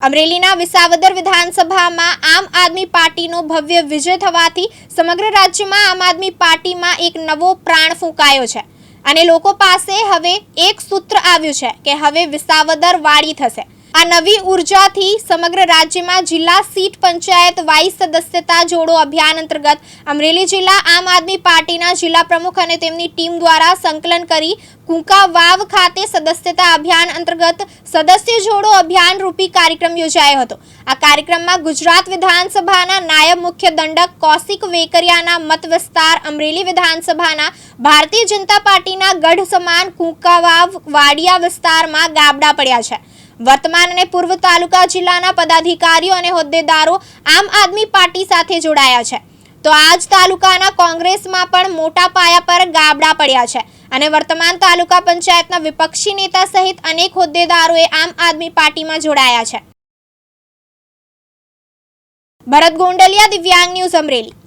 અમરેલીના વિસાવદર વિધાનસભામાં આમ આદમી પાર્ટીનો ભવ્ય વિજય થવાથી સમગ્ર રાજ્યમાં આમ આદમી પાર્ટીમાં એક નવો પ્રાણ ફૂંકાયો છે. અને લોકો પાસે હવે એક સૂત્ર આવ્યું છે કે હવે વિસાવદર વાળી થશે. આ નવી ઉર્જાથી સમગ્ર રાજ્યમાં જિલ્લા સીટ પંચાયત વાઇસ સદસ્યતા જોડો અભિયાન અંતર્ગત અમરેલી જિલ્લા આમ આદમી પાર્ટીના જિલ્લા પ્રમુખ અને તેમની ટીમ દ્વારા સંકલન કરી કુંકા વાવ ખાતે સદસ્યતા અભિયાન અંતર્ગત સદસ્ય જોડો અભિયાન રૂપી કાર્યક્રમ યોજાયો હતો. આ કાર્યક્રમમાં ગુજરાત વિધાનસભાના નાયબ મુખ્ય દંડક કૌશિક વેકરિયાના મત વિસ્તાર, અમરેલી વિધાનસભાના ભારતીય જનતા પાર્ટીના ગઢ સમાન કુંકાવાવ વાડિયા વિસ્તારમાં ગાબડા પડ્યા છે. વર્તમાન અને પૂર્વ તાલુકા જિલ્લાના પદાધિકારીઓ અને હોદ્દેદારો આમ આદમી પાર્ટી સાથે જોડાયા છે. તો આજ તાલુકાના કોંગ્રેસમાં પણ મોટા પાયા પર ગાબડા પડ્યા છે અને વર્તમાન તાલુકા પંચાયતના વિપક્ષી નેતા સહિત અનેક હોદ્દેદારોએ આમ આદમી પાર્ટીમાં જોડાયા છે. ભરત ગોંડલિયા, દિવ્યાંગ ન્યૂઝ અમરેલી.